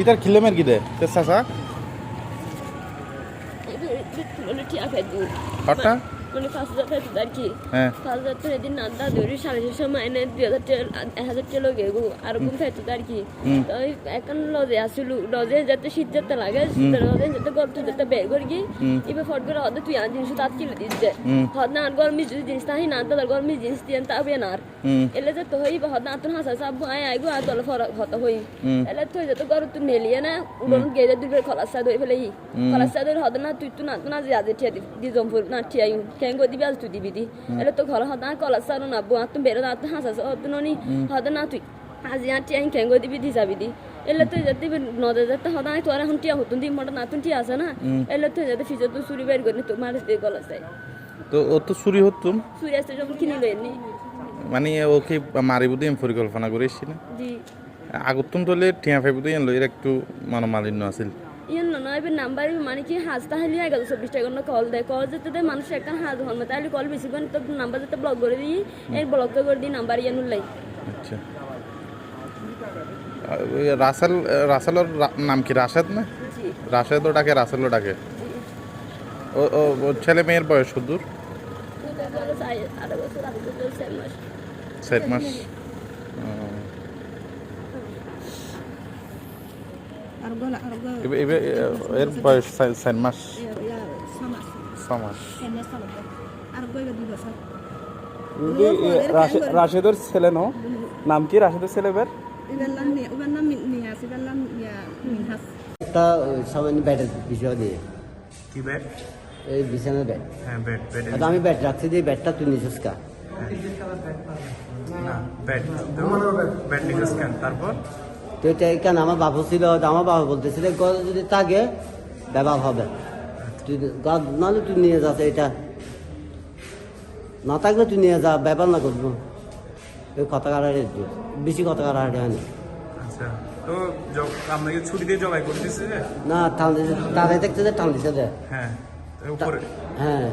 ইতার খিলেমের কি দে তে সাসা মানে হটটা মানে পাঁচ হাজার ফেদু আর কি? হ্যাঁ। পাঁচ হাজার তো এদিন নান্দা ধরি সাড়ে ছশো মাইনে দুই হাজার এক হাজার টেলো গেগু আর গুম ফেতু আর কি। তো এখন লজে আসলু লজে যাতে শীত যেতে লাগে লজে যাতে গল্প যেতে বের করি কি। এবার ফট করে হদে তুই আর জিনিস তাত কিলো দিচ্ছে। হদ না আর গরমি জিনিস তাহি না তাদের গরমি জিনিস দিয়ে তা হবে না আর। এলে যে তো হই হদ না তুন হাসা সাব আই আইগু আর দল ফরক হত হই। এলে তুই যেতে গর তুই নেলিয়ে না উড়ন গেজে দুই খলাস দই ফেলে খলাস দই হদ না তুই তুই না তুই না যে আজ ঠিয়া দি জমপুর না ঠিয়া তো ঘর হদ না কলাস সা না বু তুই বেরো না তুই হাসা হদ ননি হদ না তুই আজ ইয়া ঠিয়া ইউ কেঙ্গো দিবি দি যাবি দি এলে তুই যদি নদে যেতে হদ না তোর এখন টিয়া হতুন দি মোটা না তুই টিয়া আছে না এলে তুই যদি ফিজে তুই চুরি বের করি তুই মারিস দিয়ে গলাস যায় তো ও তো চুরি হতুম চুরি আসতে যখন কিনি লইনি মানে ওকে মারিব দিয়ে পরিকল্পনা করে এসছি না জি আগতুন তলে টিয়া ফাইব দিয়ে লই একটু মনোমালিন্য আছিল ইয়ে না এবার নাম্বার মানে কি হাজ তাহলে আগে চব্বিশ টাকা কল দেয় কল যেতে দেয় মানুষ একটা হাজ হল তাহলে কল বেশি তো নাম্বার যেতে ব্লক করে দিই। এর ব্লক করে দিই নাম্বার ইয়ে নুলাই আচ্ছা। রাসেল রাসেলের নাম কি? রাশেদ না? রাশেদও ডাকে রাসেলও ডাকে ও ও ছেলে মেয়ের বয়স সুদূর চার মাস চার মাস ও। Argo lah, argo. এবার- এবার এর বয়স চার- মাস Ya, ya, sama. ছ মাস Kayaknya sama. Argo ya di bawah. রাশে- রাশেদের ছেলে নো নাম কি রাশেদের ছেলে বের সামান্য ব্যাটের বিষয় দিয়ে কি ব্যাট এই বিছানার ব্যাট হ্যাঁ ব্যাট ব্যাট আমি ব্যাট রাখছি যে ব্যাটটা তুই নিছিস কা না ব্যাট ব্যাট নিউজ কেন তারপর তো এটা কেন? আমার বাবু ছিল আমার বাবা বলতেছিল গজ যদি থাকে ব্যবহার হবে। তুই গজ নাহলে তুই নিয়ে যাস এটা। না থাকলে তুই নিয়ে যা ব্যবহার না করব। ওই কথা কাটারে বেশি কথা কাটারে হয় না আচ্ছা তো আপনাকে ছুটি দিয়ে জবাই করতেছে না টান দিছে তারাই দেখতে যে টান দিছে যে। হ্যাঁ হ্যাঁ।